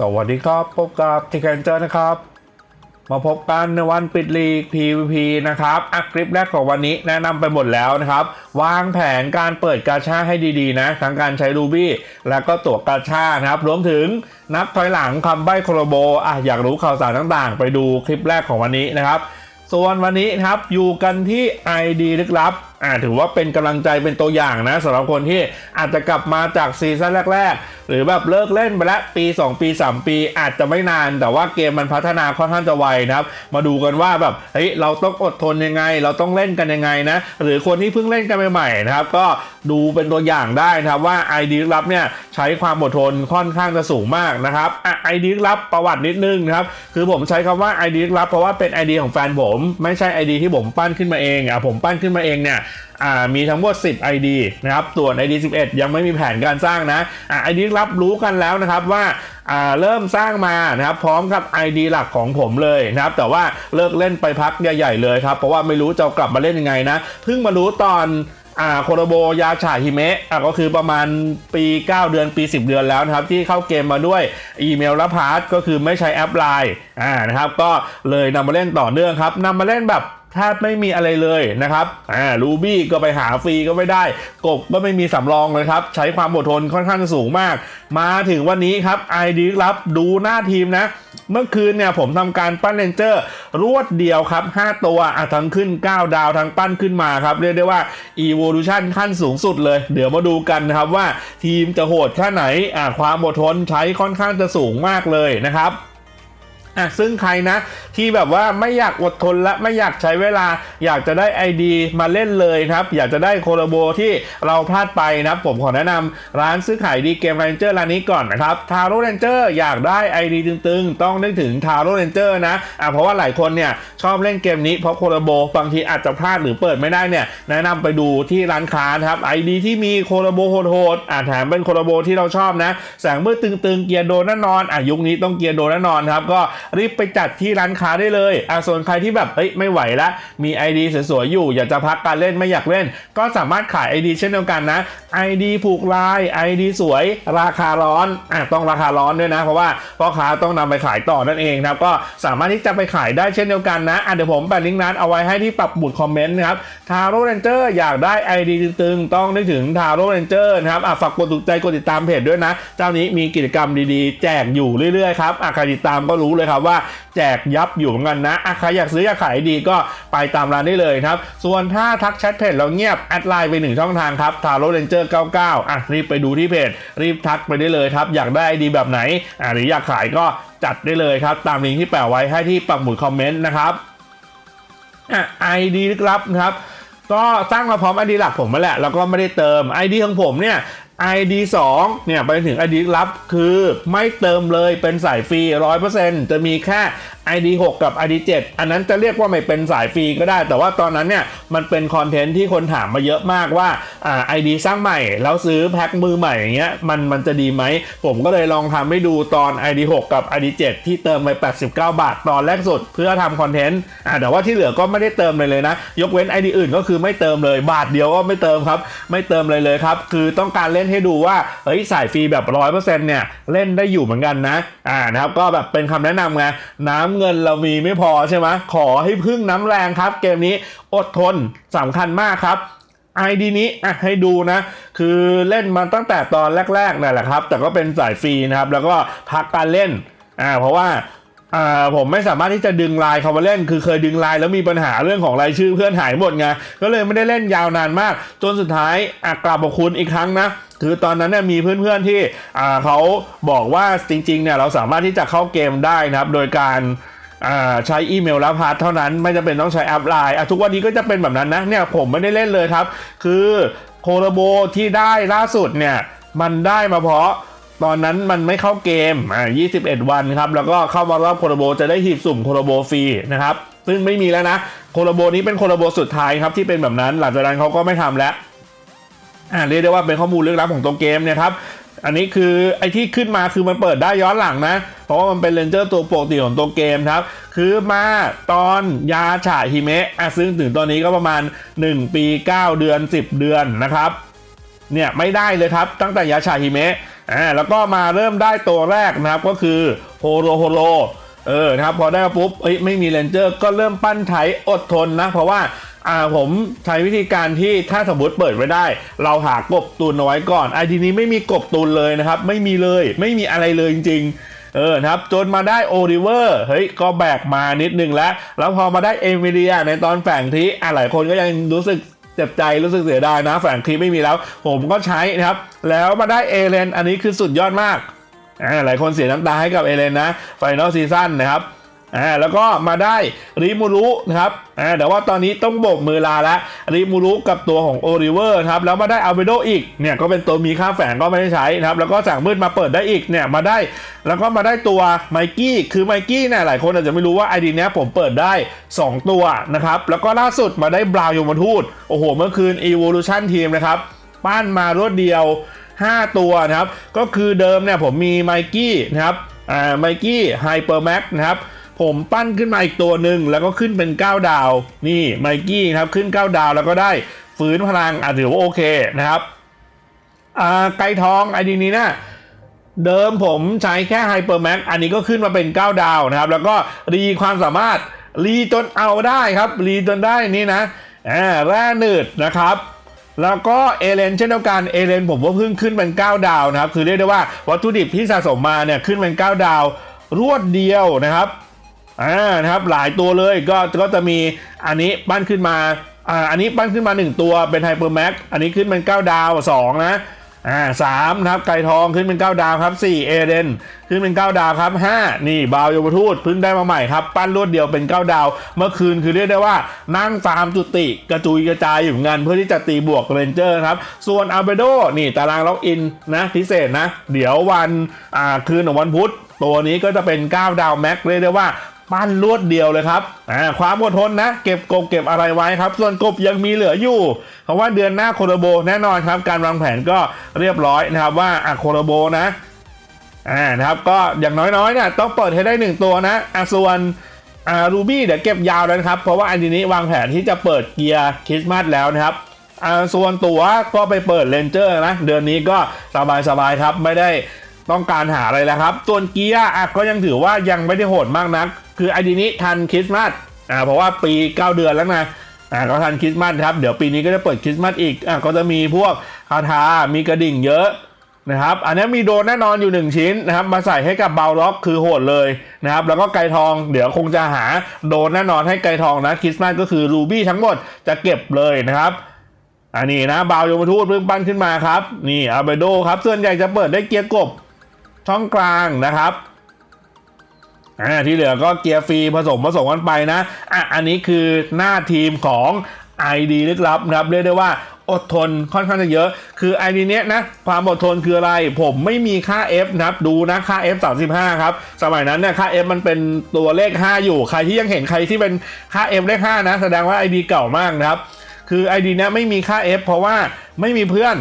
สวัสดีครับพบกับทีแคนเจอร์นะครับ มาพบกันในวันปิดลีก PVP นะครับอัคลิปแรกของวันนี้แนะนำไปหมดแล้วนะครับ วางแผนการเปิดกาชาให้ดีๆนะทั้งการใช้รูบี้และก็ตัวกาชานะครับ รวมถึงนับถอยหลังคำใบ้โคโรโบอะอยากรู้ข่าวสารต่างๆ ไปดูคลิปแรกของวันนี้นะครับ ส่วนวันนี้นะครับอยู่กันที่ ID ลึกลับ อ่าถือว่าเป็นกำลังใจเป็นตัวอย่างนะสำหรับคนที่อาจจะกลับมาจากซีซั่นแรก ๆ หรือแบบเลิกเล่นไปแล้วปี 2 ปี 3 ปี อาจจะไม่นาน แต่ว่าเกมมันพัฒนาค่อนข้างจะไวนะครับ มาดูกันว่าแบบเฮ้ยเราต้องอดทนยังไง เราต้องเล่นกันยังไงนะหรือคนที่เพิ่งเล่นกันใหม่ๆนะครับก็ดูเป็นตัวอย่างได้นะครับว่า ID ลึกลับเนี่ยใช้ความอดทนค่อนข้างจะสูงมากนะครับอะ ID ลับประวัตินิดนึงนะครับคือผมใช้คำว่า ID ลึกลับเพราะว่าเป็น ID ของแฟนผม ไม่ใช่ ID ที่ผมปั้นขึ้นมาเองอะผมปั้นขึ้นมาเองเนี่ยมีทั้งหมด 10 ID นะครับส่วน ID 11 ยังไม่มีแผนการสร้างนะอะ ID ลึกลับรู้กันแล้วนะครับว่าเริ่มสร้างมานะครับพร้อมกับ ID หลักของผมเลยนะครับแต่ว่าเลิกเล่นไปพักใหญ่ ๆ เลยครับ เพราะว่าไม่รู้จะกลับมาเล่นยังไงนะ เพิ่งมารู้ตอนอ่าโคโรโบยาฉาฮิเมะอะก็คือประมาณปี 9 เดือนปี 10 เดือนแล้วนะครับ ที่เข้าเกมมาด้วยอีเมลและพาร์ทก็คือไม่ใช้แอปไลน์อ่านะครับก็เลยนำมาเล่นต่อเนื่องครับนำมาเล่นแบบ แทบไม่มีอะไรเลยนะครับอ่ารูบี้ก็ไปหาฟรีก็ไม่ได้ กบก็ไม่มีสำรองเลยครับ ใช้ความอดทนค่อนข้างสูงมาก มาถึงวันนี้ครับไอดีรับดูหน้าทีมนะ เมื่อคืนเนี่ยผมทำการปั้นเลนเจอร์ รวดเดียวครับ 5 ตัวอะทั้งขึ้น 9 ดาวทั้งปั้นขึ้นมาครับ เรียกได้ว่า Evolution ขั้นสูงสุดเลย เดี๋ยวมาดูกันนะครับว่าทีมจะโหดแค่ไหนอะความอดทนใช้ค่อนข้างจะสูงมากเลยนะครับ อะซึ่งใครนะที่แบบว่าไม่อยากอดทนและไม่อยากใช้เวลา อยากจะได้ ID มาเล่นเลยนะครับ อยากจะได้โคโลโบที่เราพลาดไปนะครับ ผมขอแนะนำร้านซื้อขายดีเกม r a นเจอร์ร้านนี้ก่อนนะครับทาโร่เรนเจอร์อยากได้ ID ตึงๆ ต้องนึกถึงทาโร่เรนเจอร์นะอะเพราะว่าหลายคนเนี่ยชอบเล่นเกมนี้เพราะโคโลโบบางทีอาจจะพลาดหรือเปิดไม่ได้เนี่ยแนะนำไปดูที่ร้านค้านะครับ ID ที่มีโคโลโบโหดๆอะแถมเป็นโคโลโบที่เราชอบนะแสงมืดตึงๆเกียร์โดนแน่นอนอะยุคนี้ต้องเกียร์โดนแน่นอนครับก็รีบไปจัดที่ร้านค้าได้เลยอะส่วนใครที่แบบเฮ้ยไม่ไหวละมี ID สวยๆอยู่ อยากจะพักการเล่นไม่อยากเล่น ก็สามารถขาย ID เช่นเดียวกันนะ ID ผูกลาย ID สวยราคาร้อนอะต้องราคาร้อนด้วยนะ เพราะว่าพ่อค้าต้องนำไปขายต่อนั่นเองนะครับก็สามารถที่จะไปขายได้เช่นเดียวกันนะอะเดี๋ยวผมแปะลิงก์ร้านเอาไว้ให้ที่ปักหมุดคอมเมนต์นะครับทาโร่เรนเจอร์อยากได้ ID ตึงๆ ต้องนึกถึงทาโร่เรนเจอร์นะครับอะฝากกดถูกใจกดติดตามเพจด้วยนะ เจ้านี้มีกิจกรรมดีๆ แจกอยู่เรื่อยๆครับอะใครติดตามก็รู้เลยครับว่าแจกยับอยู่เหมือนกันนะใครอยากซื้ออยากขายดีก็ไปตามร้านได้เลยครับ ส่วนถ้าทักแชทเพจเราเงียบแอดไลน์ไปหนึ่งช่องทางครับทาโรเรนเจอร์99อะรีบไปดูที่เพจ รีบทักไปได้เลยครับ อยากได้ดีแบบไหนอะหรืออยากขายก็จัดได้เลยครับ ตามลิงก์ที่แปะไว้ให้ที่ปักหมุดคอมเมนต์นะครับอะ ID ลึกลับนะครับก็สร้างมาพร้อม ID หลักผมมาแหละแล้วก็ไม่ได้เติม ID ของผมเนี่ย ID 2เนี่ยไปถึง ID ลับคือไม่เติมเลยเป็นสายฟรี 100%จะมีแค่ ID 6 กับ ID 7 อันนั้นจะเรียกว่าไม่เป็นสายฟรีก็ได้ แต่ว่าตอนนั้นเนี่ยมันเป็นคอนเทนต์ที่คนถามมาเยอะมากว่าอ่า ID สร้างใหม่ แล้วซื้อแพ็คมือใหม่อย่างเงี้ยมันมันจะดีไหม ผมก็เลยลองทำให้ดูตอน ID 6 กับ ID 7 ที่เติมไป 89 บาท ตอนแรกสุดเพื่อทำคอนเทนต์อ่าแต่ว่าที่เหลือก็ไม่ได้เติมเลยเลยนะ ยกเว้น ID อื่นก็คือไม่เติมเลยบาทเดียวก็ไม่เติมครับ ไม่เติมเลยเลยครับคือต้องการเล่นให้ดูว่าเฮ้ยสายฟรีแบบ100%เปอร์เซ็นต์เนี่ยเล่นได้อยู่เหมือนกันนะอ่านะครับก็แบบเป็นคำแนะนำไงน้ำเงินเรามีไม่พอใช่ไหมขอให้พึ่งน้ำแรงครับ เกมนี้อดทนสำคัญมากครับ ID นี้อะให้ดูนะ คือเล่นมาตั้งแต่ตอนแรกๆนั่นแหละครับ แต่ก็เป็นสายฟรีนะครับ แล้วก็พักการเล่นอ่าเพราะว่า อ่าผมไม่สามารถที่จะดึงไลน์เขามาเล่น คือเคยดึงไลน์แล้วมีปัญหาเรื่องของรายชื่อเพื่อนหายหมดไงก็เลยไม่ได้เล่นยาวนานมาก จนสุดท้ายอะกลับมาคุณอีกครั้งนะคือตอนนั้นเนี่ยมีเพื่อนๆที่อ่าเขาบอกว่าจริงๆเนี่ยเราสามารถที่จะเข้าเกมได้นะครับ โดยการอ่าใช้อีเมลและพาร์ทเท่านั้นไม่จำเป็นต้องใช้แอปไลน์อะทุกวันนี้ก็จะเป็นแบบนั้นนะเนี่ยผมไม่ได้เล่นเลยครับ คือโคโรโบที่ได้ล่าสุดเนี่ยมันได้มาเพราะ ตอนนั้นมันไม่เข้าเกมอ่า21 วันครับ แล้วก็เข้ามารอบโคโรโบจะได้หีบสุ่มโคโรโบฟรีนะครับ ซึ่งไม่มีแล้วนะ โคโรโบนี้เป็นโคโรโบสุดท้ายครับที่เป็นแบบนั้น หลังจากนั้นเขาก็ไม่ทำแล้ว อ่าเรียกได้ว่าเป็นข้อมูลลึกลับของตัวเกมเนี่ยครับ อันนี้คือไอ้ที่ขึ้นมาคือมันเปิดได้ย้อนหลังนะ เพราะว่ามันเป็นเลนเจอร์ตัวปกติของตัวเกมครับ คือมาตอนยาฉาฮิเมะอะซึ่งถึงตอนนี้ก็ประมาณ 1 ปี 9 เดือน 10 เดือนนะครับ เนี่ยไม่ได้เลยครับตั้งแต่ยาชาฮิเมะ อ่าแล้วก็มาเริ่มได้ตัวแรกนะครับก็คือโฮโรโฮโรเออนะครับพอได้มาปุ๊บเอ้ยไม่มีเรนเจอร์ก็เริ่มปั้นไถอดทนนะ เพราะว่าอ่าผมใช้วิธีการที่ถ้าสมมติเปิดไว้ได้ เราหากบตุนเอาไว้ก่อนไอทีนี้ไม่มีกบตุนเลยนะครับ ไม่มีเลย ไม่มีอะไรเลยจริงๆเออนะครับจนมาได้โอริเวอร์เฮ้ยก็แบกมานิดนึงแล้ว แล้วพอมาได้เอมิเลียในตอนแฝงทีอะหลายคนก็ยังรู้สึก เจ็บใจรู้สึกเสียดายนะแฝงคลิปไม่มีแล้ว ผมก็ใช้นะครับ แล้วมาได้เอเลนอันนี้คือสุดยอดมากหลายคนเสียน้ำตาให้กับเอเลนนะไฟนอลซีซั่นนะครับ อ่าแล้วก็มาได้ริมูรุนะครับอ่าแต่ว่าตอนนี้ต้องโบกมือลาแล้วริมูรุกับตัวของโอริเวอร์ครับแล้วมาได้อัลเบโดอีกเนี่ยก็เป็นตัวมีค่าแฝงก็ไม่ได้ใช้นะครับแล้วก็จากมืดมาเปิดได้อีกเนี่ยมาได้ แล้วก็มาได้ตัวไมกี้คือไมกี้เนี่ยหลายคนอาจจะไม่รู้ว่าไอดีเนี้ยผมเปิดได้ 2 ตัวนะครับแล้วก็ล่าสุดมาได้บราวน์ยมทูตโอ้โหเมื่อคืน Evolution Team นะครับปั้นมารวดเดียว 5 ตัวนะครับก็คือเดิมเนี่ยผมมีไมกี้นะครับอ่าไมกี้ไฮเปอร์แม็กนะครับ ผมปั้นขึ้นมาอีกตัวหนึ่งแล้วก็ขึ้นเป็น 9 ดาว นี่ไมกี้ครับขึ้น 9 ดาวแล้วก็ได้ฝืนพลังอาจถือว่าโอเคนะครับอ่าไกลทองไอดีนี้นะเดิมผมใช้แค่ไฮเปอร์แม็กอันนี้ก็ขึ้นมาเป็น 9 ดาวนะครับ แล้วก็รีความสามารถรีจนเอาได้ครับ รีจนได้นี่นะอ่าแร่หนืดนะครับแล้วก็เอเลนเช่นเดียวกันเอเลนผมว่าเพิ่งขึ้นเป็น 9 ดาวนะครับ คือเรียกได้ว่าวัตถุดิบที่สะสมมาเนี่ยขึ้นเป็น 9 ดาว รวดเดียวนะครับ อ่านะครับหลายตัวเลยก็ก็จะมีอันนี้ปั้นขึ้นมาอ่าอันนี้ปั้นขึ้นมา 1 ตัวเป็นไฮเปอร์แม็กอันนี้ขึ้นเป็น 9 ดาว 2 นะอ่าสามนะครับไก่ทองขึ้นเป็น 9 ดาวครับ 4 เอเดนขึ้นเป็น 9 ดาวครับ 5 นี่บาวโยมทูตเพิ่งได้มาใหม่ครับ ปั้นรวดเดียวเป็น 9 ดาว เมื่อคืนคือเรียกได้ว่านั่งฟาร์มจุติ กระจุยกระจายอยู่งานเพื่อที่จะตีบวกเรนเจอร์ครับ ส่วนอัลเบโดนี่ตารางล็อกอินนะพิเศษนะ เดี๋ยววันอ่าคืนของวันพุธตัวนี้ก็จะเป็น 9 ดาวแม็กเรียกได้ว่า ปั้นรวดเดียวเลยครับอ่าความอดทนนะ เก็บกบเก็บอะไรไว้ครับ ส่วนกบยังมีเหลืออยู่ เพราะว่าเดือนหน้าโคโรโบแน่นอนครับ การวางแผนก็เรียบร้อยนะครับว่าอะโคโรโบนะอ่านะครับก็อย่างน้อยๆเนี่ยต้องเปิดให้ได้ 1 ตัวนะอะส่วนอ่ารูบี้เดี๋ยวเก็บยาวแล้วนะครับ เพราะว่าอันนี้วางแผนที่จะเปิดเกียร์คริสต์มาสแล้วนะครับอ่าส่วนตัวก็ไปเปิดเลนเจอร์นะเดือนนี้ก็สบายๆครับไม่ได้ ต้องการหาอะไรแล้วครับ ส่วนเกียร์อะก็ยังถือว่ายังไม่ได้โหดมากนัก คือไอดีนี้ทันคริสต์มาสอ่าเพราะว่าปี 9 เดือนแล้วนะอ่าก็ทันคริสต์มาสครับ เดี๋ยวปีนี้ก็จะเปิดคริสต์มาสอีกอะก็จะมีพวกคาถา มีกระดิ่งเยอะนะครับ อันนี้มีโดนแน่นอนอยู่ 1 ชิ้นนะครับ มาใส่ให้กับเบลล็อกคือโหดเลยนะครับ แล้วก็ไกทอง เดี๋ยวคงจะหาโดนแน่นอนให้ไกทองนะคริสต์มาสก็คือรูบี้ทั้งหมดจะเก็บเลยนะครับอันนี้นะบาวยมทูตเพิ่งปั้นขึ้นมาครับ นี่อาเบโดครับส่วนใหญ่จะเปิดได้เกียร์กบ ช่องกลางนะครับอ่าที่เหลือก็เกียร์ฟรีผสมผสมกันไปนะอะอันนี้คือหน้าทีมของ ID ลึกลับนะครับ เรียกได้ว่าอดทนค่อนข้างจะเยอะ คือ ID เนี้ยนะ ความอดทนคืออะไร ผมไม่มีค่า F นะครับดูนะค่า F 35ครับ สมัยนั้นเนี่ยค่า F มันเป็นตัวเลข 5 อยู่ ใครที่ยังเห็นใครที่เป็นค่า F เลข5นะ แสดงว่า ID เก่ามากนะครับ คือ ID เนี้ยไม่มีค่า F เพราะว่าไม่มีเพื่อน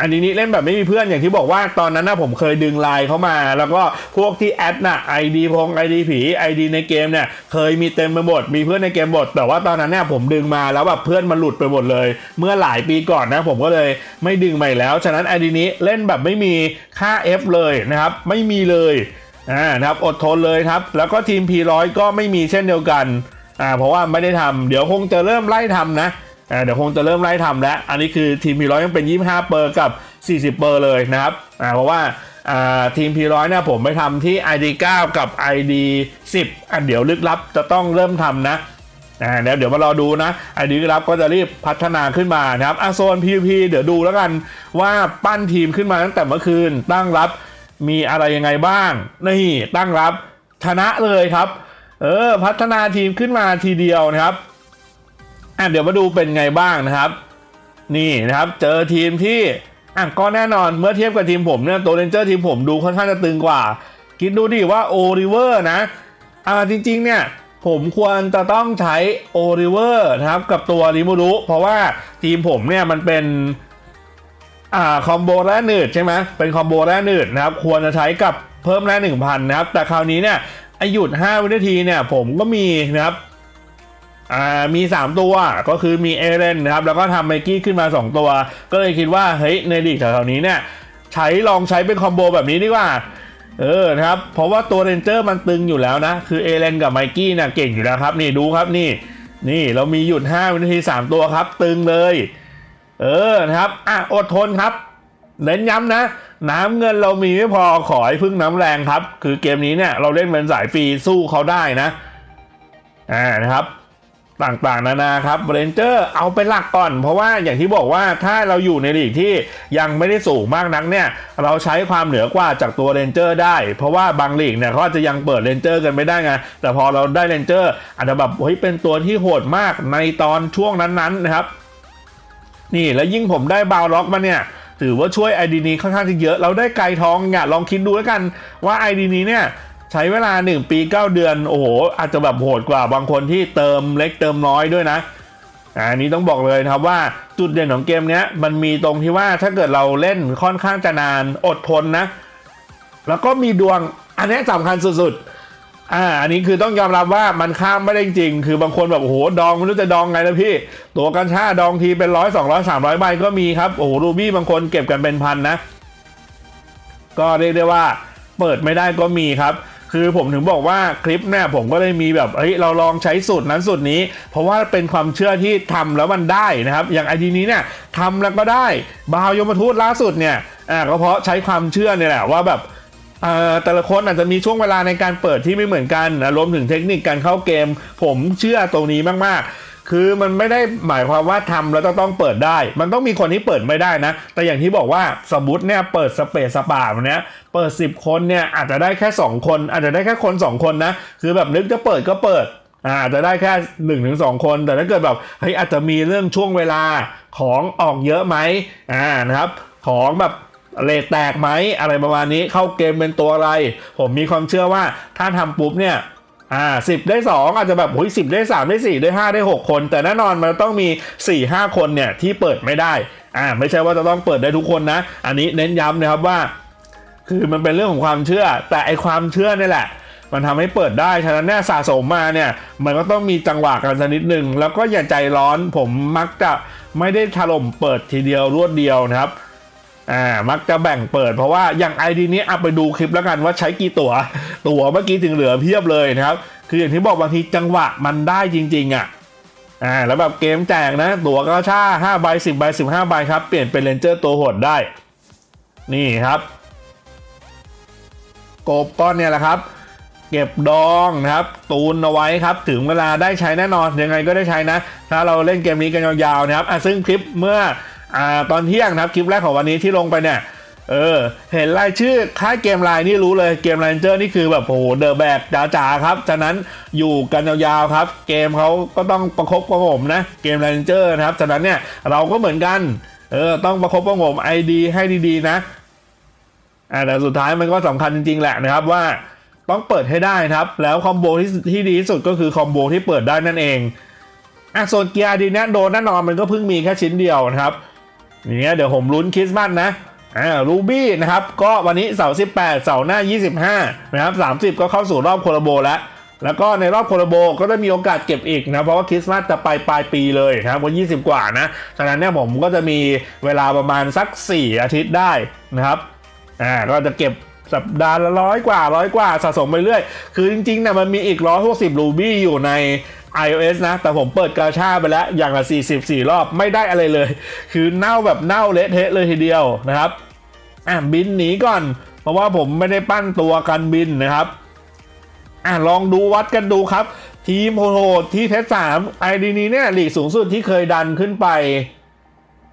อันนี้นี่เล่นแบบไม่มีเพื่อนอย่างที่บอกว่าตอนนั้นนะผมเคยดึงไลน์เข้ามา แล้วก็พวกที่แอดน่ะไอดีพงไอดีผีไอดีในเกมเนี่ยเคยมีเต็มไปหมดมีเพื่อนในเกมหมดแต่ว่าตอนนั้นเนี่ยผมดึงมาแล้วแบบเพื่อนมันหลุดไปหมดเลย เมื่อหลายปีก่อนนะผมก็เลยไม่ดึงใหม่แล้ว ฉะนั้นไอดีนี้เล่นแบบไม่มีค่า F เลยนะครับไม่มีเลยอ่านะครับอดทนเลยครับแล้วก็ทีม P100 ก็ไม่มีเช่นเดียวกันอ่าเพราะว่าไม่ได้ทำเดี๋ยวคงจะเริ่มไล่ทำนะ เดี๋ยวคงจะเริ่มไล่ทำแล้ว อันนี้คือทีม P100 ยังเป็น 25 เปอร์กับ 40 เปอร์เลยนะครับเพราะว่าอ่าทีม P100 เนี่ยผมไปทำที่ ID 9 กับ ID 10อะเดี๋ยวลึกลับจะต้องเริ่มทำนะอ่าเดี๋ยวเดี๋ยวมารอดูนะ ID ลึกลับก็จะรีบพัฒนาขึ้นมานะครับอโซน PVP เดี๋ยวดูแล้วกันว่าปั้นทีมขึ้นมาตั้งแต่เมื่อคืนตั้งรับมีอะไรยังไงบ้าง นี่ตั้งรับชนะเลยครับ เออพัฒนาทีมขึ้นมาทีเดียวนะครับ อะเดี๋ยวมาดูเป็นไงบ้างนะครับ นี่นะครับ เจอทีมที่อะก็แน่นอนเมื่อเทียบกับทีมผมเนี่ยตัวเรนเจอร์ทีมผมดูค่อนข้างจะตึงกว่า คิดดูดิว่าโอริเวอร์นะอ่าจริงๆเนี่ยผมควรจะต้องใช้โอริเวอร์นะครับกับตัวริมูรุเพราะว่าทีมผมเนี่ยมันเป็นอ่าคอมโบแร่หนืดใช่ไหมเป็นคอมโบแร่หนืดนะครับควรจะใช้กับเพิ่มแร่หนึ่งพันนะครับแต่คราวนี้เนี่ยไอหยุด5วินาทีเนี่ยผมก็มีนะครับ อ่ามี 3 ตัวก็คือมีเอเลนนะครับแล้วก็ทำไมกี้ขึ้นมา 2 ตัว ก็เลยคิดว่าเฮ้ยในลีกแถวๆนี้เนี่ยใช้ลองใช้เป็นคอมโบแบบนี้ดีกว่าเออนะครับเพราะว่าตัวเรนเจอร์มันตึงอยู่แล้วนะ คือเอเลนกับไมกี้เนี่ยเก่งอยู่แล้วครับนี่ดูครับนี่นี่เรามีหยุด5วินาที 3 ตัวครับ ตึงเลย เออนะครับอะอดทนครับเน้นย้ำนะ น้ำเงินเรามีไม่พอขอให้พึ่งน้ำแรงครับ คือเกมนี้เนี่ยเราเล่นเป็นสายฟรีสู้เขาได้นะอ่านะครับ ต่างๆ นานาครับเรนเจอร์เอาเป็นหลักก่อน เพราะว่าอย่างที่บอกว่าถ้าเราอยู่ในลีกที่ยังไม่ได้สูงมากนักเนี่ยเราใช้ความเหนือกว่าจากตัวเรนเจอร์ได้ เพราะว่าบางลีกเนี่ยเขาจะยังเปิดเรนเจอร์กันไม่ได้ไงแต่พอเราได้เรนเจอร์อาจจะแบบเฮ้ยเป็นตัวที่โหดมากในตอนช่วงนั้นๆนะครับนี่แล้วยิ่งผมได้บาวล็อกมาเนี่ยถือว่าช่วยไอดีนี้ค่อนข้างที่เยอะ เราได้ไกลทองเนี่ยลองคิดดูแล้วกันว่าไอดีนี้เนี่ย ใช้เวลา 1 ปี 9 เดือน โอ้โห อาจจะแบบโหดกว่าบางคนที่เติมเล็กเติมน้อยด้วยนะอันนี้ต้องบอกเลยนะครับว่าจุดเด่นของเกมนี้มันมีตรงที่ว่าถ้าเกิดเราเล่นค่อนข้างจะนานอดทนนะ แล้วก็มีดวงอันนี้สำคัญสุดๆอ่าอันนี้คือต้องยอมรับว่ามันข้ามไม่ได้จริง คือบางคนแบบโอ้โหดองไม่รู้จะดองไงนะพี่ ตัวกัญชาดองทีเป็นร้อยสองร้อยสามร้อยใบก็มีครับโอ้โหรูบี้บางคนเก็บกันเป็นพันนะ ก็เรียกได้ว่าเปิดไม่ได้ก็มีครับ คือผมถึงบอกว่าคลิปเนี่ยผมก็เลยมีแบบเฮ้ยเราลองใช้สูตรนั้นสูตรนี้ เพราะว่าเป็นความเชื่อที่ทำแล้วมันได้นะครับ อย่างไอทีนี้เนี่ยทำแล้วก็ได้บาวยมทูตล่าสุดเนี่ยอ่าก็เพราะใช้ความเชื่อเนี่ยแหละว่าแบบเอ่อแต่ละคนอาจจะมีช่วงเวลาในการเปิดที่ไม่เหมือนกันนะรวมถึงเทคนิคการเข้าเกม ผมเชื่อตรงนี้มาก ๆ คือมันไม่ได้หมายความว่าทำแล้วจะต้องเปิดได้ มันต้องมีคนที่เปิดไม่ได้นะ แต่อย่างที่บอกว่าสมมติเนี่ยเปิดสเปซสปาแบบเนี้ยเปิด 10 คนเนี่ยอาจจะได้แค่ 2 คน อาจจะได้แค่คน 2 คนนะ คือแบบนึกจะเปิดก็เปิดอาอาจจะได้แค่1นถึงสคน แต่ถ้าเกิดแบบเฮ้ยอาจจะมีเรื่องช่วงเวลาของออกเยอะไหมอ่านะครับ ของแบบเลทแตกไหมอะไรประมาณนี้เข้าเกมเป็นตัวอะไร ผมมีความเชื่อว่าถ้าทำปุ๊บเนี่ย อ่าสิบได้สองอาจจะแบบโอ้ยสิบได้สามได้สี่ได้ห้าได้หกคน แต่แน่นอนมันต้องมีสี่ห้าคนเนี่ยที่เปิดไม่ได้อ่าไม่ใช่ว่าจะต้องเปิดได้ทุกคนนะ อันนี้เน้นย้ำนะครับว่า คือมันเป็นเรื่องของความเชื่อ แต่ไอความเชื่อนี่แหละ มันทำให้เปิดได้ ฉะนั้นเนี่ยสะสมมาเนี่ย มันก็ต้องมีจังหวะกันสักนิดหนึ่งแล้วก็อย่าใจร้อนผมมักจะไม่ได้ถล่มเปิดทีเดียวรวดเดียวนะครับอ่ามักจะแบ่งเปิดเพราะว่าอย่างไอดีนี้เอาไปดูคลิปแล้วกันว่าใช้กี่ตัว ตัวเมื่อกี้ถึงเหลือเพียบเลยนะครับ คืออย่างที่บอกบางทีจังหวะมันได้จริงๆอะอ่าแล้วแบบเกมแจกนะ ตัวก็ช่า5ใบ10ใบ15ใบครับ เปลี่ยนเป็นเลนเจอร์ตัวโหดได้ นี่ครับกบก้อนเนี่ยแหละครับ เก็บดองนะครับ ตูนเอาไว้ครับ ถึงเวลาได้ใช้แน่นอนยังไงก็ได้ใช้นะ ถ้าเราเล่นเกมนี้กันยาวๆนะครับอะซึ่งคลิปเมื่ออ่าตอนเที่ยงนะครับคลิปแรกของวันนี้ที่ลงไปเนี่ย เออ เห็นรายชื่อค่ายเกมไลน์นี่รู้เลยเกมไลน์เจอร์นี่คือแบบโอ้โหเดอะแบกจ๋าๆครับ ฉะนั้นอยู่กันยาวๆครับ เกมเขาก็ต้องประคบประหงมนะ เกมไลน์เจอร์นะครับ ฉะนั้นเนี่ยเราก็เหมือนกัน เออ ต้องประคบประหงมไอดีให้ดีๆนะ อ่าแต่สุดท้ายมันก็สำคัญจริงๆแหละนะครับว่าต้องเปิดให้ได้นะครับ แล้วคอมโบที่ที่ดีที่สุดก็คือคอมโบที่เปิดได้นั่นเองอะส่วนเกียร์ดีเนี้ยโดนแน่นอนมันก็เพิ่งมีแค่ชิ้นเดียวนะครับอย่างเงี้ยเดี๋ยวผมลุ้นคริสต์มาสนะ อ่ารูบี้นะครับก็วันนี้เสาร์18 เสาร์หน้า 25 นะครับ 30 ก็เข้าสู่รอบโคลาโบแล้ว แล้วก็ในรอบโคลาโบก็ได้มีโอกาสเก็บอีกนะเพราะว่าคริสต์มาสจะไปปลายปีเลยนะครับวัน20 กว่านะฉะนั้นเนี่ยผมก็จะมีเวลาประมาณสัก 4 อาทิตย์ได้นะครับอ่าก็จะเก็บสัปดาห์ละร้อยกว่าร้อยกว่าสะสมไปเรื่อย คือจริงๆนี่ยมันมีอีกร้อยหกสิบรูบี้อยู่ใน iOS นะ แต่ผมเปิดกาชาไปแล้ว อย่างละ 44 รอบไม่ได้อะไรเลย คือเน่าแบบเน่าเละเทะเลยทีเดียวนะครับอะบินหนีก่อน เพราะว่าผมไม่ได้ปั้นตัวกันบินนะครับอะลองดูวัดกันดูครับ ทีมโหดที่เทสสามไอดีนี้เนี่ยหลีกสูงสุดที่เคยดันขึ้นไป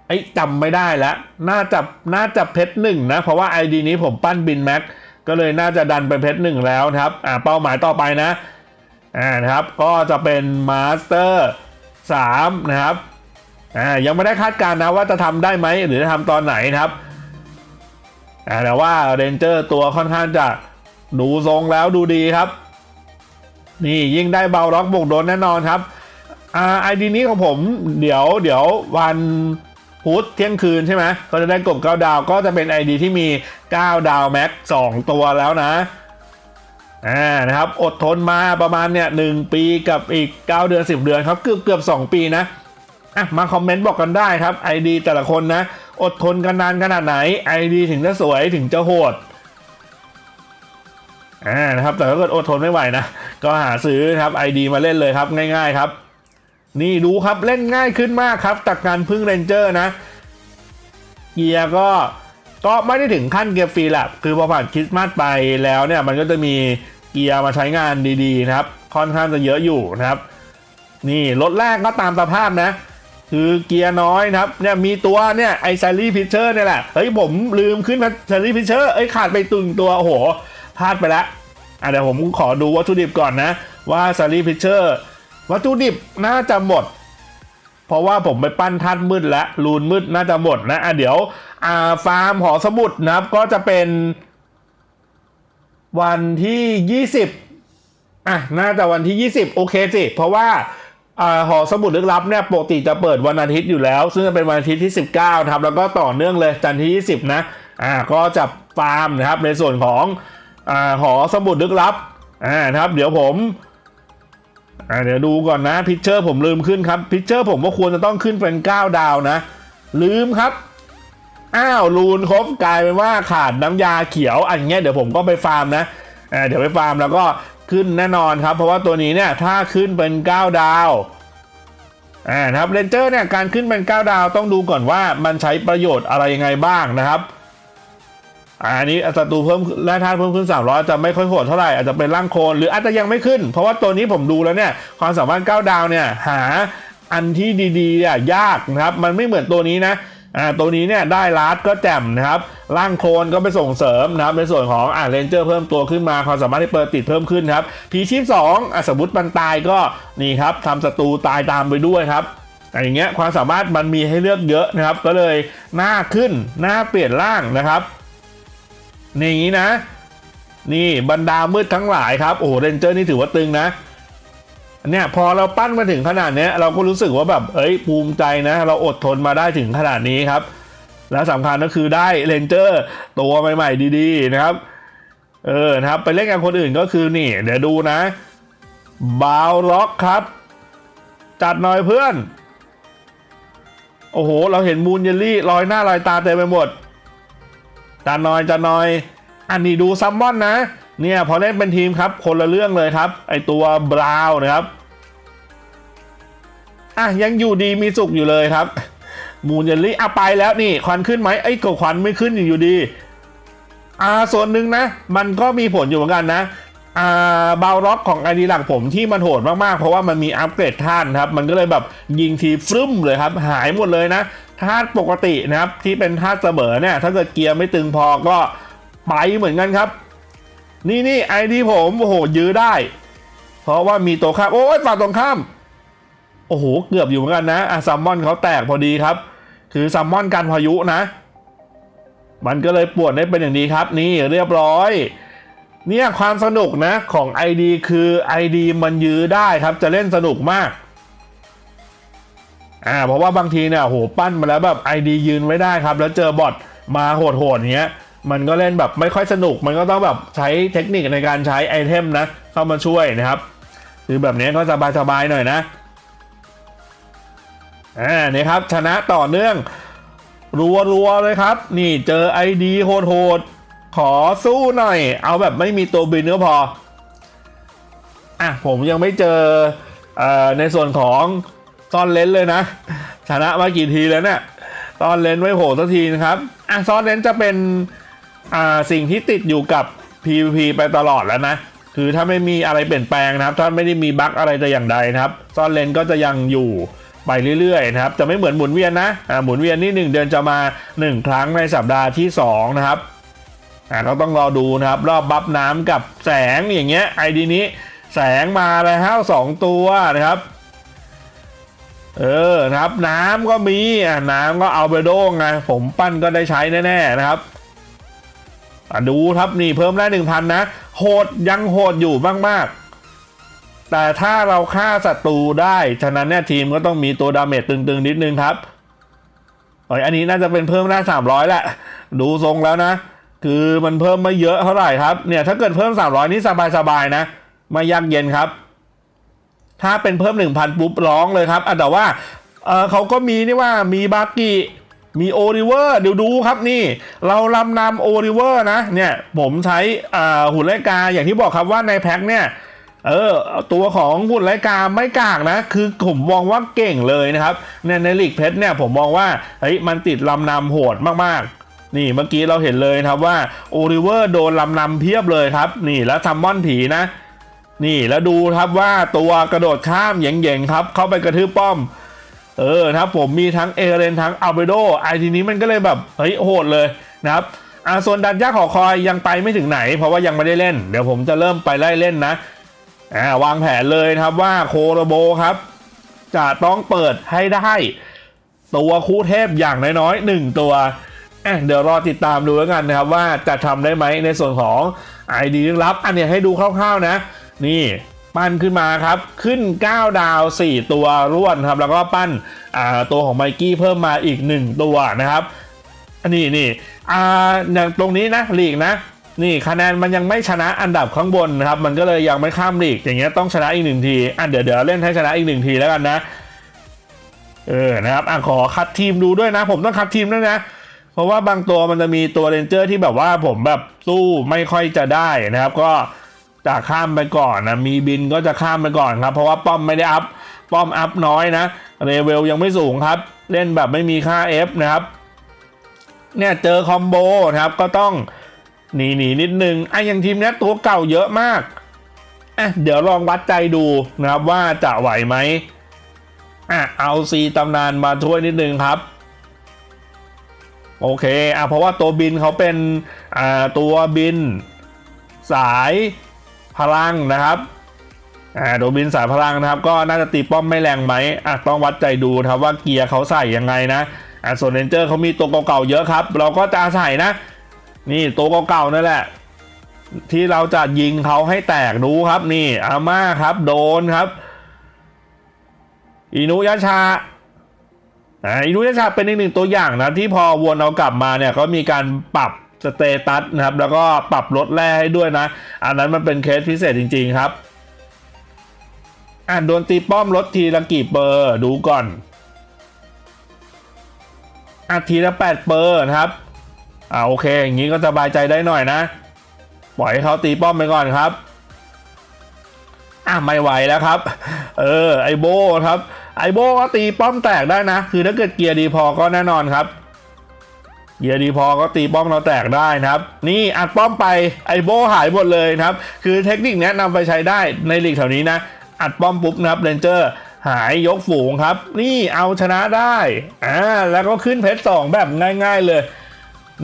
ไอ้จำไม่ได้แล้ว น่าจะน่าจะเพชรหนึ่งนะ เพราะว่า ID นี้ผมปั้นบินแม็กก็เลยน่าจะดันไปเพชรหนึ่งแล้วครับ อ่าเป้าหมายต่อไปนะ อ่านะครับก็จะเป็นมาสเตอร์สามนะครับอ่ายังไม่ได้คาดการณ์นะว่าจะทำได้ไหมหรือจะทำตอนไหนนะครับอ่าแต่ว่าเรนเจอร์ตัวค่อนข้างจะดูทรงแล้วดูดีครับ นี่ยิ่งได้เบาล็อกบวกโดนแน่นอนครับอ่าไอดีนี้ของผมเดี๋ยวเดี๋ยววันพุธเที่ยงคืนใช่ไหมก็จะได้กบ9ดาวก็จะเป็น ID ที่มี 9 ดาวแม็ก2ตัวแล้วนะ อ่านะครับอดทนมาประมาณเนี่ยหปีกับอีก 9 เดือน 10 เดือนครับเกือบเกือบ2ปีนะอะมาคอมเมนต์บอกกันได้ครับ ID แต่ละคนนะ อดทนกันนานขนาดไหนไอดีถึงจะสวยถึงจะโหดอ่านะครับแต่ถ้าเกิดอดทนไม่ไหวนะ ก็หาซื้อครับไอดีมาเล่นเลยครับง่ายๆครับ นี่ดูครับเล่นง่ายขึ้นมากครับจากการพึ่งเรนเจอร์นะเกียร์ก็ ก็ไม่ได้ถึงขั้นเกียร์ฟรีแหละคือพอผ่านคริสต์มาสไปแล้วเนี่ยมันก็จะมีเกียร์มาใช้งานดีๆนะครับ ค่อนข้างจะเยอะอยู่นะครับ นี่รถแรกก็ตามสภาพนะ คือเกียร์น้อยนะครับเนี่ยมีตัวเนี่ยไอซารีพิเชอร์เนี่ยแหละเฮ้ยผมลืมขึ้นนะซารีพิเชอร์เอ้ยขาดไปตึงตัวโอ้โหพลาดไปล้วอะเดี๋ยวผมขอดูวัตถุดิบก่อนนะ ว่าซารีพิเชอร์วัตถุดิบน่าจะหมด เพราะว่าผมไปปั้นทัดมืดแล้วรูนมืดน่าจะหมดนะอะเดี๋ยวอ่าฟาร์มหอสมุดนะครับ ก็จะเป็น วันที่ 20อะน่าจะวันที่ 20 โอเคสิ เพราะว่าอ่าหอสมุดลึกลับเนี่ยปกติจะเปิดวันอาทิตย์อยู่แล้ว ซึ่งจะเป็นวันอาทิตย์ที่ 19นะครับแล้วก็ต่อเนื่องเลยจันทร์ที่ 20 นะอ่าก็จะฟาร์มนะครับในส่วนของอ่าหอสมุดลึกลับอ่านะครับ เดี๋ยวผม อ่าเดี๋ยวดูก่อนนะพิเชอร์ผมลืมขึ้นครับพิเชอร์ผมก็ควรจะต้องขึ้นเป็น 9 ดาวนะ ลืมครับ อ้าวรูนครบกลายเป็นว่าขาดน้ำยาเขียวอันเงี้ยเดี๋ยวผมก็ไปฟาร์มนะอ่าเดี๋ยวไปฟาร์มแล้วก็ขึ้นแน่นอนครับ เพราะว่าตัวนี้เนี่ยถ้าขึ้นเป็น 9 ดาวอ่านะครับเรนเจอร์เนี่ยการขึ้นเป็น 9 ดาวต้องดูก่อนว่ามันใช้ประโยชน์อะไรยังไงบ้างนะครับ อันนี้ศัตรูเพิ่มแร่ธาตุเพิ่มขึ้น 300 จะไม่ค่อยโหดเท่าไหร่อาจจะเป็นร่างโคลนหรืออาจจะยังไม่ขึ้น เพราะว่าตัวนี้ผมดูแล้วเนี่ยความสามารถ9ดาวเนี่ยหาอันที่ดีๆเนี่ยยากนะครับ มันไม่เหมือนตัวนี้นะอ่าตัวนี้เนี่ยได้ลาร์ดก็แจ่มนะครับร่างโคลนก็ไปส่งเสริมนะครับในส่วนของอ่าเรนเจอร์เพิ่มตัวขึ้นมาความสามารถที่เปิดติดเพิ่มขึ้นครับพีชีพสองอะสมมติมันตายก็นี่ครับทำศัตรูตายตามไปด้วยครับอย่างเงี้ยความสามารถมันมีให้เลือกเยอะนะครับ ก็เลยหน้าขึ้นหน้าเปลี่ยนร่างนะครับ นี่อย่างนี้นะ นี่บรรดามืดทั้งหลายครับ โอ้เรนเจอร์นี่ถือว่าตึงนะเนี่ยพอเราปั้นมาถึงขนาดนี้เราก็รู้สึกว่าแบบเอ้ยภูมิใจนะ เราอดทนมาได้ถึงขนาดนี้ครับ และสำคัญก็คือได้เรนเจอร์ตัวใหม่ๆ ดีๆนะครับ เออนะครับไปเล่นกับคนอื่นก็คือนี่ เดี๋ยวดูนะบาวล็อกครับ จัดหน่อยเพื่อน โอ้โห เราเห็นมูนเยลลี่ลอยหน้าลอยตาเต็มไปหมด จัดหน่อยจัดหน่อย อันนี้ดูซัมมอนนะ เนี่ยพอเล่นเป็นทีมครับคนละเรื่องเลยครับ ไอตัวบราวน์นะครับอะยังอยู่ดีมีสุขอยู่เลยครับ มูนเยลลี่อะไปแล้วนี่ควันขึ้นไหมไอ้ก็ควันไม่ขึ้นอยู่ดีอ่าส่วนหนึ่งนะ มันก็มีผลอยู่เหมือนกันนะอ่าบาวร็อกของไอดีหลักผมที่มันโหดมากๆ เพราะว่ามันมีอัปเกรดท่านครับ มันก็เลยแบบยิงทีฟรึ้มเลยครับ หายหมดเลยนะ ธาตุปกตินะครับที่เป็นธาตุเสมอเนี่ยถ้าเกิดเกียร์ไม่ตึงพอก็ไปเหมือนกันครับ นี่นี่ไอดีผมโอ้โหยื้อได้ เพราะว่ามีตัวข้ามโอ้ยฝั่งตรงข้ามโอ้โหเกือบอยู่เหมือนกันนะอะซัมมอนเขาแตกพอดีครับ คือซัมมอนกันพายุนะ มันก็เลยปวดได้เป็นอย่างดีครับ นี่เรียบร้อยเนี่ยความสนุกนะของ ID คือ ID มันยื้อได้ครับจะเล่นสนุกมาก อ่าเพราะว่าบางทีเนี่ยโหปั้นมาแล้วแบบ ID ยืนไม่ได้ครับ แล้วเจอบอทมาโหดๆอย่างเงี้ยมันก็เล่นแบบไม่ค่อยสนุก มันก็ต้องแบบใช้เทคนิคในการใช้ไอเทมนะ เข้ามาช่วยนะครับคือแบบนี้ก็สบายๆหน่อยนะอ่าเนี่ยครับชนะต่อเนื่อง รัวๆเลยครับ นี่เจอ ID โหดๆขอสู้หน่อย เอาแบบไม่มีตัวบินก็พออะผมยังไม่เจออ่อในส่วนของ ซ่อนเลนเลยนะชนะมากี่ทีแล้วเนี่ยซ่อนเลนไม่โผล่สักทีนะครับอะซ่อนเลนจะเป็นอ่าสิ่งที่ติดอยู่กับ PVP ไปตลอดแล้วนะคือถ้าไม่มีอะไรเปลี่ยนแปลงนะครับ ถ้าไม่ได้มีบั๊กอะไรแต่อย่างใดนะครับซ่อนเลนก็จะยังอยู่ไปเรื่อยๆนะครับจะไม่เหมือนหมุนเวียนนะอ่าหมุนเวียนนี่หนึ่งเดือนจะมา 1 ครั้งในสัปดาห์ที่ 2 นะครับอ่าเราต้องรอดูนะครับรอบบัฟน้ำกับแสงอย่างเงี้ยไอดีนี้แสงมาแล้วสองตัวนะครับ เออนะครับ น้ำก็มีอะน้ำก็เอาไปโด้งไงผมปั้นก็ได้ใช้แน่ๆนะครับอะดูครับนี่เพิ่มได้หนึ่งพันนะโหดยังโหดอยู่มากๆ แต่ถ้าเราฆ่าศัตรูได้ ฉะนั้นเนี่ยทีมก็ต้องมีตัวดาเมจตึงๆ นิดนึงครับโอ้ยอันนี้น่าจะเป็นเพิ่มได้สามร้อยแหละ ดูทรงแล้วนะ คือมันเพิ่มไม่เยอะเท่าไหร่ครับเนี่ยถ้าเกิดเพิ่ม300นี่สบายๆนะ ไม่ยากเย็นครับ ถ้าเป็นเพิ่ม 1,000 ปุ๊บร้องเลยครับอะแต่ว่าเเขาก็มีนี่ว่ามีบากิมีโอริเวอร์เดี๋ยวดูครับนี่ เราลำนำโอริเวอร์นะเนี่ยผมใช้หุ่นไลกาอย่างที่บอกครับว่าในแพ็คเนี่ยเออตัวของหุ่นไลกาไม่กากนะ คือผมมองว่าเก่งเลยนะครับเนี่ยในลีกเพชรเนี่ยผมมองว่าเฮ้ยมันติดลำนำโหดมากๆ นี่เมื่อกี้เราเห็นเลยครับว่าโอริเวอร์โดนลำนำเพียบเลยครับ นี่แล้วซัมมอนผีนะ นี่แล้วดูครับว่าตัวกระโดดข้ามเหย่งๆครับ เข้าไปกระทืบป้อม เออนะครับผมมีทั้งเอเรนทั้งอัลเบโดไอทีนี้มันก็เลยแบบเฮ้ยโหดเลยนะครับอ่าส่วนดันยากหอคอยยังไปไม่ถึงไหน เพราะว่ายังไม่ได้เล่น เดี๋ยวผมจะเริ่มไปไล่เล่นนะอ่าวางแผนเลยนะครับว่าโคโรโบครับ จะต้องเปิดให้ได้ ตัวคู่เทพอย่างน้อยๆหนึ่งตัวเดี๋ยวรอติดตามดูแล้วกันนะครับว่าจะทำได้ไหมในส่วนของไอดีลับ อันนี้ให้ดูคร่าวๆนะ นี่ปั้นขึ้นมาครับ ขึ้น 9 ดาว 4 ตัวร่วนครับ แล้วก็ปั้นตัวของไมกี้เพิ่มมาอีก 1 ตัวนะครับอันนี้นี่อ่าอย่างตรงนี้นะลีกนะ นี่คะแนนมันยังไม่ชนะอันดับข้างบนนะครับ มันก็เลยยังไม่ข้ามลีก อย่างเงี้ยต้องชนะอีกหนึ่งทีอะเดี๋ยวเดี๋ยวเล่นให้ชนะอีกหนึ่งทีแล้วกันนะ เออนะครับอะขอคัดทีมดูด้วยนะ ผมต้องคัดทีมด้วยนะ เพราะว่าบางตัวมันจะมีตัวเรนเจอร์ที่แบบว่าผมแบบสู้ไม่ค่อยจะได้นะครับ ก็ จะข้ามไปก่อนนะมีบินก็จะข้ามไปก่อนครับ เพราะว่าป้อมไม่ได้อัพป้อมอัพน้อยนะเรเวลยังไม่สูงครับ เล่นแบบไม่มีค่า F นะครับเนี่ยเจอคอมโบนะครับก็ต้องหนีหนีนิดนึงไอ้อย่างทีมเนี้ยตัวเก่าเยอะมากอะเดี๋ยวลองวัดใจดูนะครับว่าจะไหวไหมอะเอาซีตำนานมาช่วยนิดนึงครับโอเคอะเพราะว่าตัวบินเขาเป็นอ่าตัวบินสาย พลังนะครับอ่าตัวบินสายพลังนะครับ ก็น่าจะตีป้อมไม่แรงไหมอะต้องวัดใจดูครับว่าเกียร์เขาใส่ยังไงนะอะส่วนเรนเจอร์เขามีตัวเก่าๆเยอะครับ เราก็จะใส่นะ นี่ตัวเก่าๆนั่นแหละ ที่เราจะยิงเขาให้แตกดูครับ นี่อาม่าครับ โดนครับอินุยะชาอ่าอินุยะชาเป็นอีกหนึ่งตัวอย่างนะที่พอวนเอากลับมาเนี่ยก็มีการปรับ สเตตัสนะครับ แล้วก็ปรับลดแร่ให้ด้วยนะ อันนั้นมันเป็นเคสพิเศษจริง ๆครับ อ่าโดนตีป้อมลดทีละกี่เปอร์ดูก่อนอะทีละแปดเปอร์นะครับอ่าโอเค อย่างนี้ก็สบายใจได้หน่อยนะ ปล่อยให้เขาตีป้อมไปก่อนครับอะไม่ไหวแล้วครับ เออไอโบครับไอโบก็ตีป้อมแตกได้นะ คือถ้าเกิดเกียร์ดีพอก็แน่นอนครับ เกียดีพอก็ตีป้อมเราแตกได้นะครับ นี่อัดป้อมไปไอโบหายหมดเลยนะครับ คือเทคนิคนี้นำไปใช้ได้ในลีกแถวนี้นะ อัดป้อมปุ๊บนะครับเรนเจอร์หายยกฝูงครับ นี่เอาชนะได้อ่าแล้วก็ขึ้นเพชรสองแบบง่าย ๆเลย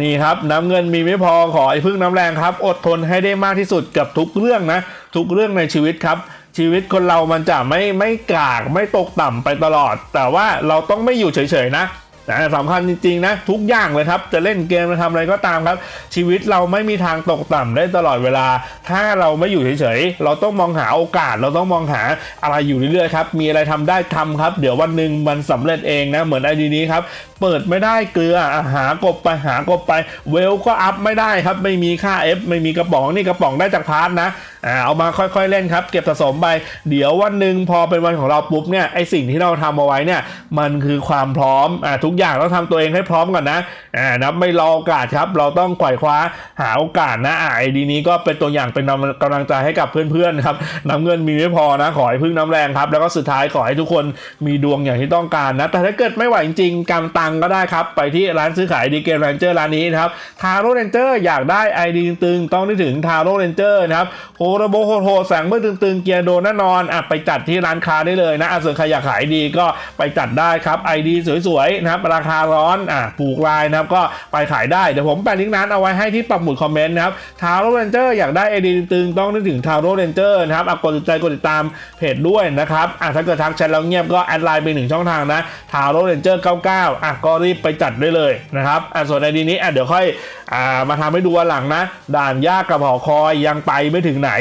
นี่ครับน้ำเงินมีไม่พอขอไอ้พึ่งน้ำแรงครับ อดทนให้ได้มากที่สุดกับทุกเรื่องนะ ทุกเรื่องในชีวิตครับ ชีวิตคนเรามันจะไม่ไม่กากไม่ตกต่ำไปตลอด แต่ว่าเราต้องไม่อยู่เฉยๆนะ แต่สำคัญจริงๆนะทุกอย่างเลยครับ จะเล่นเกมจะทำอะไรก็ตามครับ ชีวิตเราไม่มีทางตกต่ำได้ตลอดเวลา ถ้าเราไม่อยู่เฉยๆเราต้องมองหาโอกาส เราต้องมองหาอะไรอยู่เรื่อยๆครับมีอะไรทำได้ทำครับ เดี๋ยววันหนึ่งมันสำเร็จเองนะเหมือนไอดีนี้ครับเปิดไม่ได้เกลืออะหากบไปหากบไป เวลก็อัพไม่ได้ครับ ไม่มีค่า F ไม่มีกระป๋องนี่กระป๋องได้จากพาร์ทนะ อ่าเอามาค่อยๆเล่นครับ เก็บสะสมไป เดี๋ยววันหนึ่งพอเป็นวันของเราปุ๊บเนี่ยไอสิ่งที่เราทำเอาไว้เนี่ยมันคือความพร้อมอ่าทุกอย่างต้องทำตัวเองให้พร้อมก่อนนะอ่านะไม่รอโอกาสครับ เราต้องไขว่คว้าหาโอกาสนะอ่าไอดีนี้ก็เป็นตัวอย่างเป็นกำลังใจให้กับเพื่อนๆครับน้ำเงินมีไม่พอนะขอให้พึ่งน้ำแรงครับ แล้วก็สุดท้ายขอให้ทุกคนมีดวงอย่างที่ต้องการนะแต่ถ้าเกิดไม่ไหวจริงๆกำตังก็ได้ครับ ไปที่ร้านซื้อขายดีเกมเรนเจอร์ร้านนี้นะครับทาโร่เรนเจอร์อยากได้ไอดีตึงต้องนึกถึงทาโร่เรนเจอร์นะครับโคโรโบโฮโทแสงเมื่อตึงๆเกียร์โดนแน่นอนอะไปจัดที่ร้านค้าได้เลยนะอะส่วนใครอยากขายดีก็ไปจัดได้ครับไอดีสวยๆนะครับราคาร้อนอะผูกลายนะครับก็ไปขายได้เดี๋ยวผมแปะลิงก์นั้นเอาไว้ให้ที่ปักหมุดคอมเมนต์นะครับทาโร่เรนเจอร์อยากได้ไอดีตึงๆต้องนึกถึงทาโร่เรนเจอร์นะครับอะกดติดใจกดติดตามเพจด้วยนะครับอะถ้าเกิดทักแชทแล้วเงียบก็แอดไลน์ไปหนึ่งช่องทางนะทาโร่เรนเจอร์99อะก็รีบไปจัดได้เลยนะครับอะส่วนไอดีนี้อะเดี๋ยวค่อยอ่ามาทำให้ดูวันหลังนะ ด่านยากกับหอคอยยังไปไม่ถึงไหน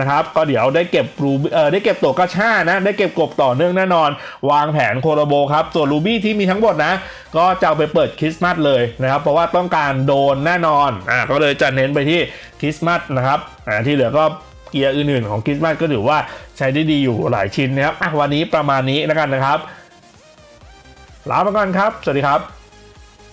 นะครับก็เดี๋ยวได้เก็บรูเออได้เก็บตัวกระช่านะ ได้เก็บกบต่อเนื่องแน่นอน วางแผนโคโรโบครับส่วนรูบี้ที่มีทั้งหมดนะ ก็จะไปเปิดคริสต์มาสเลยนะครับ เพราะว่าต้องการโดนแน่นอนอ่าก็เลยจะเน้นไปที่คริสต์มาสนะครับอ่าที่เหลือก็เกียร์อื่นๆของคริสต์มาสก็ถือว่าใช้ได้ดีอยู่หลายชิ้นนะครับอะวันนี้ประมาณนี้แล้วกันนะครับลาไปก่อนครับ สวัสดีครับ